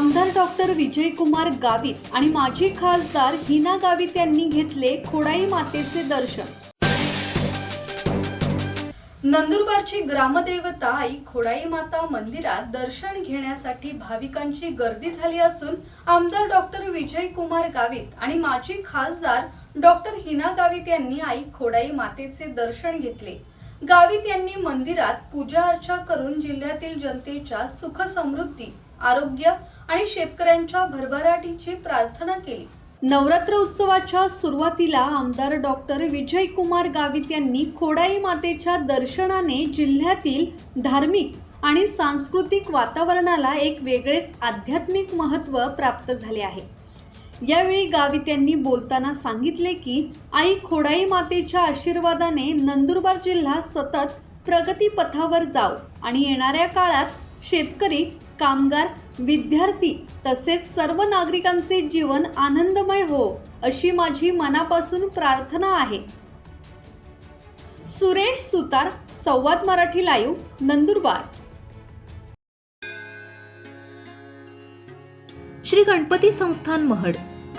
आमदार डॉक्टर विजयकुमार गावित आणि माजी खासदार हिना गावित यांनी घेतले खोडाई मातेचे दर्शन. नंदुरबारची ग्रामदेवता आई खोडाई माता मंदिरात दर्शन घेण्यासाठी भाविकांची गर्दी झाली असून आमदार डॉक्टर विजयकुमार गावित आणि माजी खासदार डॉक्टर हिना गावित यांनी आई खोडाई मातेचे दर्शन घेतले. गावित यांनी मंदिरात पूजा अर्चा करून जिल्ह्यातील जनतेच्या सुख समृद्धी आरोग्य आणि शेतकऱ्यांच्या भरभराटीची प्रार्थना केली. नवरात्र उत्सवाच्या सुरुवातीला आमदार डॉक्टर विजयकुमार गावित यांनी खोडाई मातेच्या दर्शनाने जिल्ह्यातील धार्मिक आणि सांस्कृतिक वातावरणाला एक वेगळेच आध्यात्मिक महत्त्व प्राप्त झाले आहे. यावेळी गावित यांनी बोलताना सांगितले की आई खोडाई मातेच्या आशीर्वादाने नंदुरबार जिल्हा सतत प्रगतीपथावर जाव आणि येणाऱ्या काळात शेतकरी कामगार विद्यार्थी तसेच सर्व नागरिकांचे जीवन आनंदमय हो अशी माझी मनापासून प्रार्थना आहे. सुरेश सुतार संवाद मराठी लाईव्ह नंदुरबार. श्री गणपती संस्थान महड.